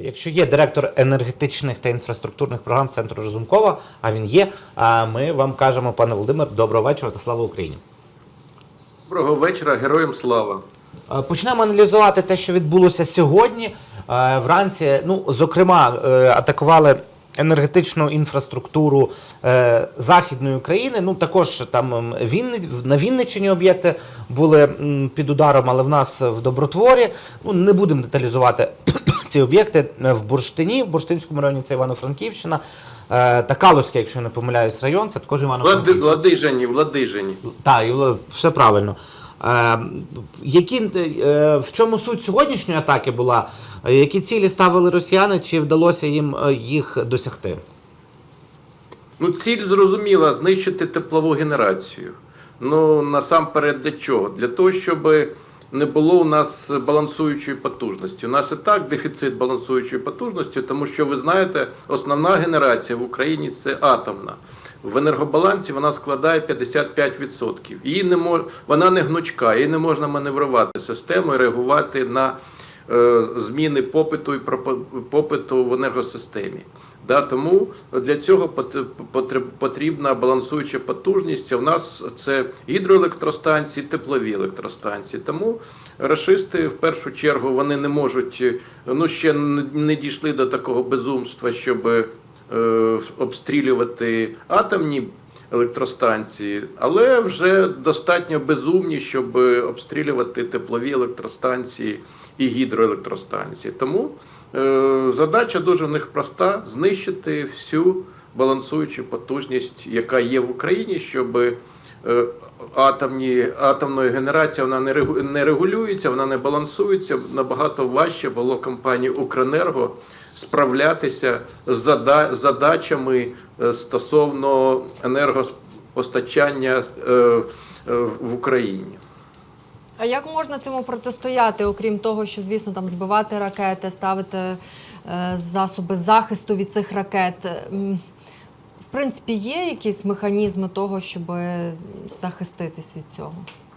Якщо є директор енергетичних та інфраструктурних програм центру Разумкова, а він є, а ми вам кажемо, пане Володимир, доброго вечора та слава Україні. Доброго вечора, героям слава. Почнемо аналізувати те, що відбулося сьогодні. Вранці, ну, зокрема, е, атакували енергетичну інфраструктуру е, Західної України. Ну, також там Вінни, на Вінниччині об'єкти були під ударом, але в нас в Добротворі. Ну, не будемо деталізувати ці об'єкти Е, в Бурштині, в Бурштинському районі це Івано-Франківщина. Е, Та Калузький, якщо я не помиляюсь, район, це також Івано-Франківщина. Владижені, Владижені. Так, все правильно. Е, які, в чому суть сьогоднішньої атаки була? Які цілі ставили росіяни, чи вдалося їм їх досягти? Ну, ціль зрозуміла знищити теплову генерацію. Ну, насамперед для чого? Для того, щоб не було у нас балансуючої потужності. У нас і так дефіцит балансуючої потужності, тому що ви знаєте, основна генерація в Україні це атомна. В енергобалансі вона складає 55%. Її не мож... Вона не гнучка, її не можна маневрувати системою, реагувати на е, зміни попиту і пропо- попиту в енергосистемі. Да, тому для цього потрібна балансуюча потужність. В нас це гідроелектростанції, теплові електростанції. Тому рашисти в першу чергу вони не можуть, ну ще не дійшли до такого безумства, щоб е, обстрілювати атомні електростанції, але вже достатньо безумні, щоб обстрілювати теплові електростанції і гідроелектростанції. Тому задача дуже в них проста: знищити всю балансуючу потужність, яка є в Україні, щоб е, атомні, атомної генерація вона не регу- регулюється, вона не балансується. Набагато важче було компанії Укренерго справлятися з задачами е, стосовно енергопостачання е, е, в Україні. А як можна цьому протистояти, окрім того, що, звісно, там збивати ракети, ставити е, засоби захисту від цих ракет? В принципі, є якісь механізми того, щоб захиститись від цього?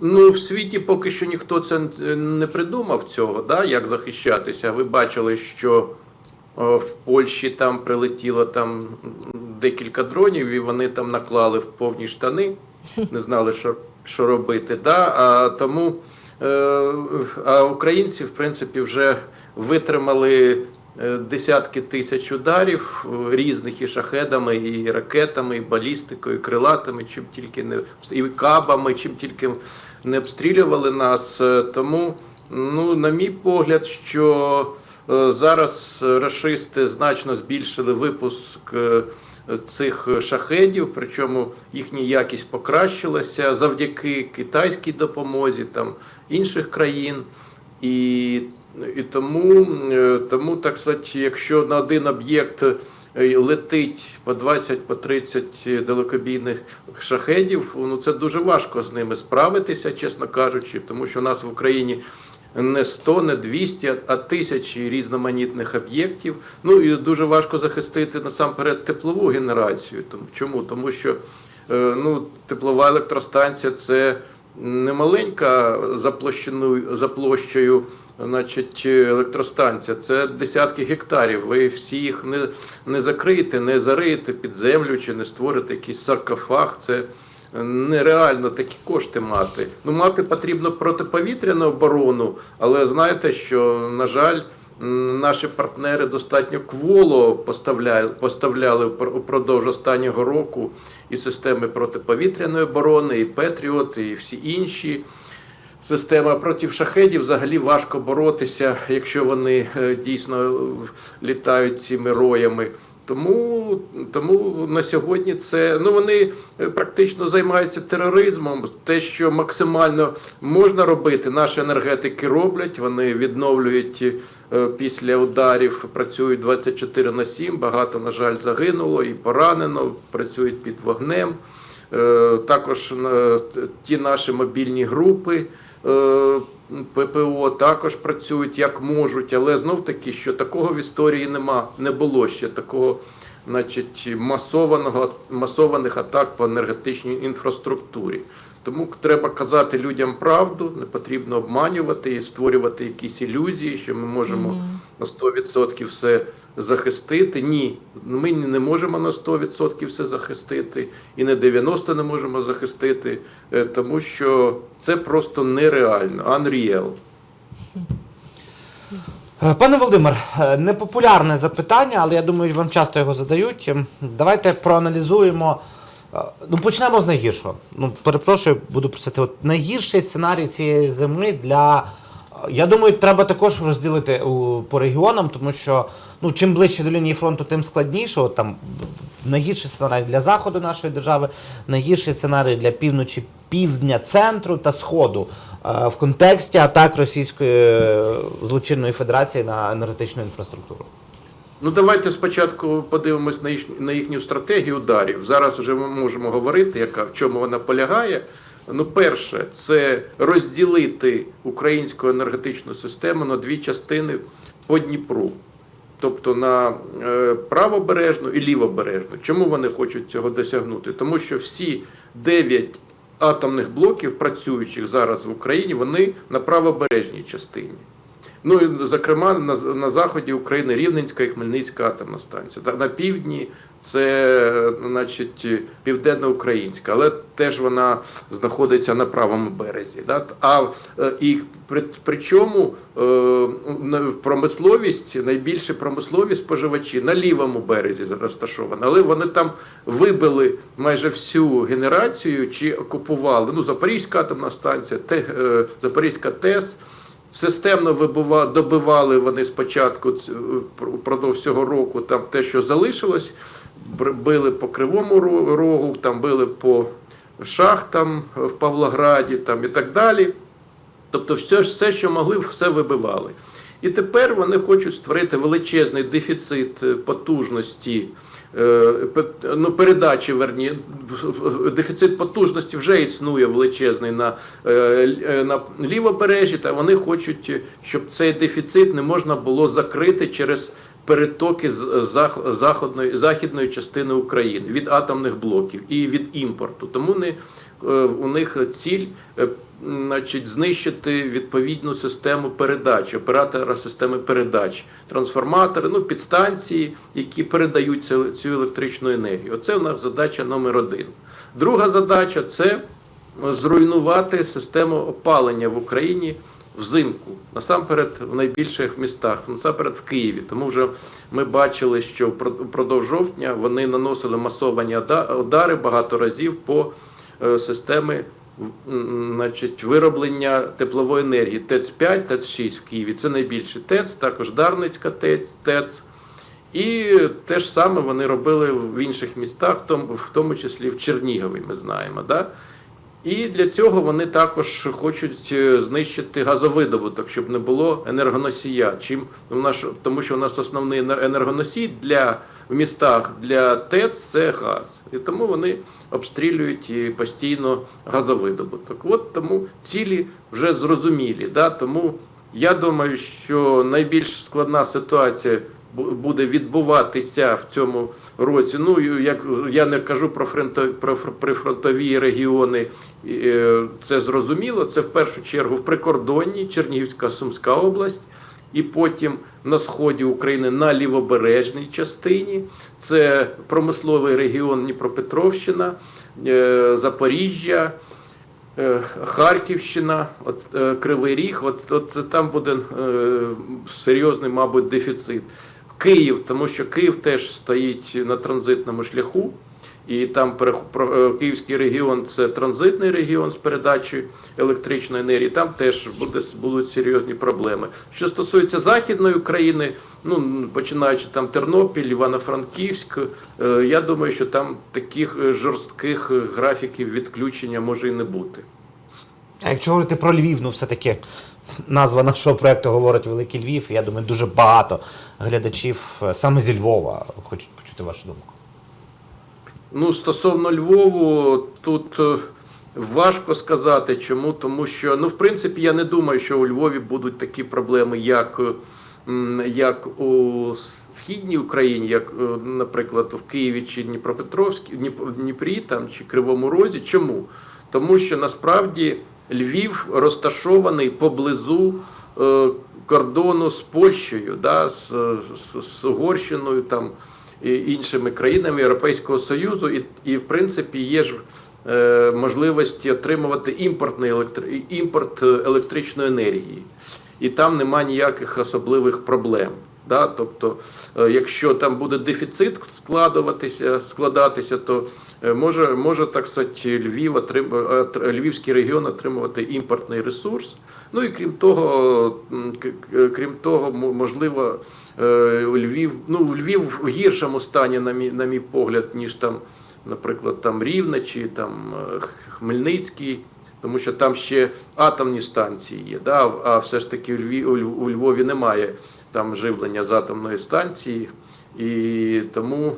Ну, в світі поки що ніхто це не придумав цього, да, як захищатися. Ви бачили, що в Польщі там прилетіло там декілька дронів, і вони там наклали в повні штани, не знали, що, що робити. Да? А тому е, а українці, в принципі, вже витримали е, десятки тисяч ударів е, різних і шахедами, і ракетами, і балістикою, і крилатими, чим тільки не і кабами, чим тільки не обстрілювали нас. Тому, ну, на мій погляд, що зараз рашисти значно збільшили випуск. Е, Цих шахедів, причому їхня якість покращилася завдяки китайській допомозі там інших країн. І, і тому, е, тому, так сказати, якщо на один об'єкт е, летить по 20 по 30 далекобійних шахедів, ну це дуже важко з ними справитися, чесно кажучи, тому що у нас в Україні не 100, не 200, а тисячі різноманітних об'єктів. Ну і дуже важко захистити насамперед теплову генерацію. Чому? Тому що е, ну, теплова електростанція це не маленька за площиною за площею. Значить, електростанція це десятки гектарів. Ви всі їх не, не закриєте, не зариєте під землю чи не створите якийсь саркофаг. Це нереально такі кошти мати. Ну, мати потрібно протиповітряну оборону, але знаєте, що, на жаль, наші партнери достатньо кволо поставляли, поставляли впр- упродовж останнього року і системи протиповітряної оборони, і Петріот, і всі інші. Система проти шахедів взагалі важко боротися, якщо вони е, дійсно е, літають цими роями. Тому, тому на сьогодні це ну вони е, практично займаються тероризмом. Те, що максимально можна робити, наші енергетики роблять. Вони відновлюють е, після ударів, працюють 24 на 7. Багато, на жаль, загинуло і поранено, працюють під вогнем. Е, Також ті наші мобільні групи. ППО також працюють як можуть, але знов таки, що такого в історії нема, не було ще такого, значить, масованого масованих атак по енергетичній інфраструктурі. Тому треба казати людям правду, не потрібно обманювати і створювати якісь ілюзії, що ми можемо на 100% все захистити. Ні, ми не можемо на 100% все захистити, і на 90% не можемо захистити, е, тому що це просто нереально, unreal. Е, Пане Володимир, е, непопулярне запитання, але я думаю, вам часто його задають. Ем, Давайте проаналізуємо. Ну, почнемо з найгіршого. Ну, перепрошую, буду просити. От найгірший сценарій цієї зими для. Я думаю, треба також розділити по регіонам, тому що ну, чим ближче до лінії фронту, тим складніше. От, там найгірший сценарій для заходу нашої держави, найгірший сценарій для півночі, півдня, центру та сходу е, в контексті атак Російської е, злочинної федерації на енергетичну інфраструктуру. Ну давайте спочатку подивимось на їхню стратегію ударів. Зараз вже ми можемо говорити, яка в чому вона полягає. Ну, перше, це розділити українську енергетичну систему на дві частини по Дніпру. Тобто на е, правобережну і лівобережну. Чому вони хочуть цього досягнути? Тому що всі дев'ять атомних блоків, працюючих зараз в Україні, вони на правобережній частині. Ну і зокрема на, на заході України Рівненська і Хмельницька атомна станція. Та на півдні це, значить, південно-українська, але теж вона знаходиться на правому березі. Да? А е, і при, причому е, промисловість, найбільше промислові споживачі на лівому березі розташовані, але вони там вибили майже всю генерацію чи окупували. Ну, Запорізька атомна станція, те, е, Запорізька ТЕС. Системно добивали вони спочатку впродовж цього року там те, що залишилось, били по Кривому Рогу, там били по шахтам в Павлограді там, і так далі. Тобто, все, все, що могли, все вибивали. І тепер вони хочуть створити величезний дефіцит е, потужності, е, ну, передачі, верні, дефіцит потужності вже існує величезний на, е, е, на лівобережжі, та вони хочуть, е, щоб цей дефіцит не можна було закрити через перетоки з зах- заходної, західної частини України від атомних блоків і від імпорту. Тому не, е, у них ціль е, значить, знищити відповідну систему передач, оператора системи передач, трансформатори, ну, підстанції, які передають цю, електричну енергію. Оце у нас задача номер один. Друга задача це зруйнувати систему опалення в Україні взимку, насамперед в найбільших містах, насамперед в Києві. Тому вже ми бачили, що впро- впродовж жовтня вони наносили масовані удари багато разів по е, системи значить, вироблення теплової енергії ТЕЦ-5, ТЕЦ-6 в Києві. Це найбільший ТЕЦ, також Дарницька ТЕЦ. ТЕЦ. І те ж саме вони робили в інших містах, в тому, числі в Чернігові, ми знаємо. Да? І для цього вони також хочуть е, знищити газовидобуток, щоб не було енергоносія. Чим тому що у нас основний енергоносій для в містах для ТЕЦ це газ. І тому вони обстрілюють постійно газовидобуток. От тому цілі вже зрозумілі. Да? Тому я думаю, що найбільш складна ситуація буде відбуватися в цьому році. Ну як я не кажу про прифронтові регіони, е, це зрозуміло. Це в першу чергу в прикордонні Чернігівська Сумська область, і потім на сході України на лівобережній частині. Це промисловий регіон Дніпропетровщина, е, Запоріжжя. Е, Харківщина, от, е, Кривий Ріг, от, от там буде серйозний, мабуть, дефіцит. Київ, тому що Київ теж стоїть на транзитному шляху, і там е, Київський регіон це транзитний регіон з передачі електричної енергії. Там теж буде, будуть серйозні проблеми. Що стосується Західної України, ну починаючи там Тернопіль, Івано-Франківськ, е, я думаю, що там таких е, жорстких графіків відключення може і не бути. А якщо говорити про Львів, ну все-таки назва нашого проекту говорить Великий Львів. Я думаю, дуже багато глядачів саме зі Львова хочуть почути вашу думку. Ну, стосовно Львову, тут е, важко сказати, чому, тому що, ну, в принципі, я не думаю, що у Львові будуть такі проблеми, як, е, як у східній Україні, як, е, наприклад, в Києві чи Дніпропетровській, Дніпрі там, чи Кривому Розі. Чому? Тому що насправді Львів розташований поблизу кордону з Польщею, да, з, з, з Угорщиною там, іншими країнами Європейського Союзу, і, і в принципі є ж е, можливості отримувати імпортний електри... імпорт електричної енергії. І там нема ніяких особливих проблем. Да? Тобто, е, якщо там буде дефіцит складуватися, складатися, то е, може, може так сказати, Львів отрим... е, Львівський регіон отримувати імпортний ресурс. Ну і крім того, к- крім того, можливо, е, Львів, ну, Львів в гіршому стані, на мій, на мій погляд, ніж там, наприклад, там Рівне чи там е, Хмельницький. Тому що там ще атомні станції є, да? а все ж таки у Львові немає там живлення з атомної станції, і тому,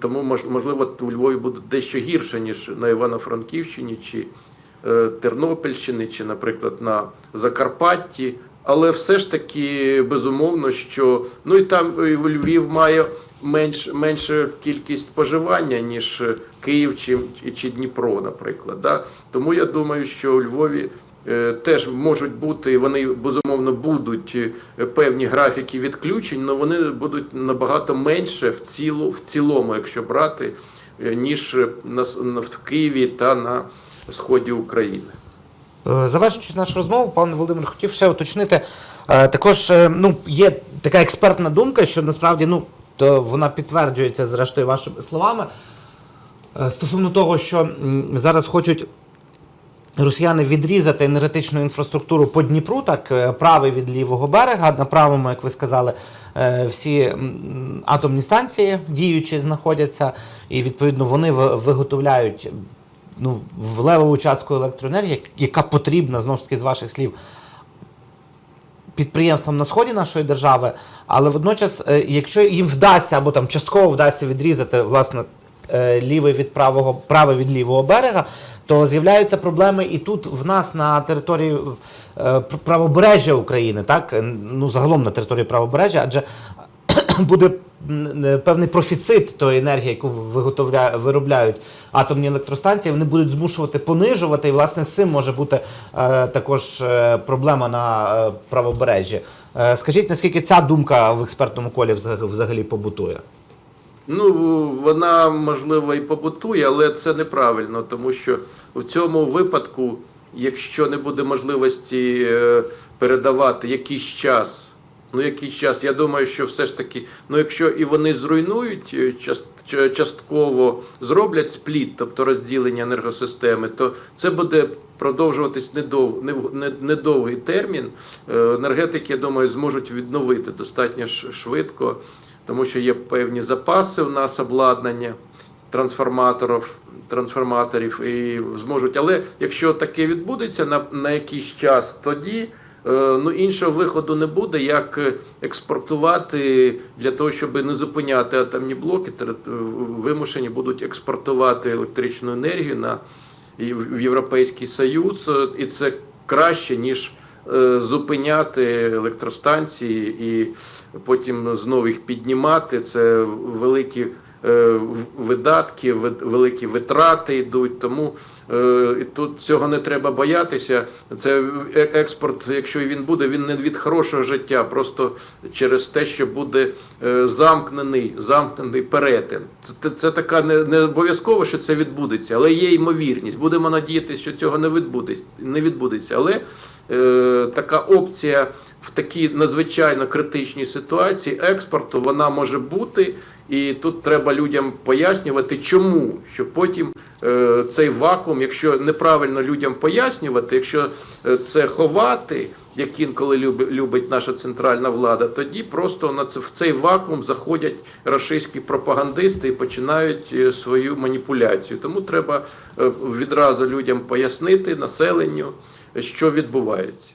тому можливо у Львові буде дещо гірше, ніж на Івано-Франківщині чи е, Тернопільщині, чи, наприклад, на Закарпатті. Але все ж таки безумовно, що ну і там в Львів має менш, менше кількість споживання, ніж Київ чи, чи Дніпро, наприклад. Да? Тому я думаю, що у Львові теж можуть бути, вони безумовно будуть е, певні графіки відключень, але вони будуть набагато менше в, цілу, в цілому, якщо брати, е, ніж в Києві та на сході України. Е, Завершуючи нашу розмову, пане Володимир, хотів ще уточнити. е, Також е, ну, є така експертна думка, що насправді ну, то вона підтверджується зрештою вашими словами. е, Стосовно того, що зараз хочуть росіяни відрізати енергетичну інфраструктуру по Дніпру, так е, правий від лівого берега. На правому, як ви сказали, е, всі атомні станції діючі знаходяться, і відповідно вони виготовляють ну, в левову частку електроенергії, яка потрібна знову ж таки з ваших слів підприємствам на сході нашої держави, але водночас, е, якщо їм вдасться або там частково вдасться відрізати власне лівий від правого, правий від лівого берега, то з'являються проблеми і тут в нас на території е, правобережжя України, так ну загалом на території правобережжя, адже буде певний профіцит тої енергії, яку виготовля... виробляють атомні електростанції, вони будуть змушувати понижувати, і власне з цим може бути е, також е, проблема на правобережжі. Скажіть, наскільки ця думка в експертному колі взагалі побутує? Ну, вона можливо і побутує, але це неправильно, тому що в цьому випадку, якщо не буде можливості е, передавати якийсь час, ну якийсь час, я думаю, що все ж таки, ну якщо і вони зруйнують е, част- частково зроблять спліт, тобто розділення енергосистеми, то це буде продовжуватись недов, недовгий термін. Е, Енергетики, я думаю, зможуть відновити достатньо швидко тому що є певні запаси у нас обладнання трансформаторів, трансформаторів і зможуть. Але якщо таке відбудеться на, на якийсь час, тоді е, ну, іншого виходу не буде, як експортувати для того, щоб не зупиняти атомні блоки, вимушені будуть експортувати електричну енергію на в Європейський Союз, е, і це краще, ніж зупиняти електростанції і потім знову їх піднімати. Це великі е, видатки, ви- великі витрати йдуть. Тому е, і тут цього не треба боятися. Це е- експорт, якщо він буде, він не від хорошого життя, просто через те, що буде е, замкнений, замкнений перетин. Це, це така не, не обов'язково, що це відбудеться, але є ймовірність. Будемо надіятися, що цього не відбудеться. Не відбудеться. Але е, така опція в такій надзвичайно критичній ситуації експорту вона може бути. І тут треба людям пояснювати, чому, щоб потім е, цей вакуум, якщо неправильно людям пояснювати, якщо е, це ховати, як інколи люби- любить наша центральна влада, тоді просто на це в цей вакуум заходять рашистські пропагандисти і починають е, свою маніпуляцію. Тому треба е, відразу людям пояснити населенню, що відбувається.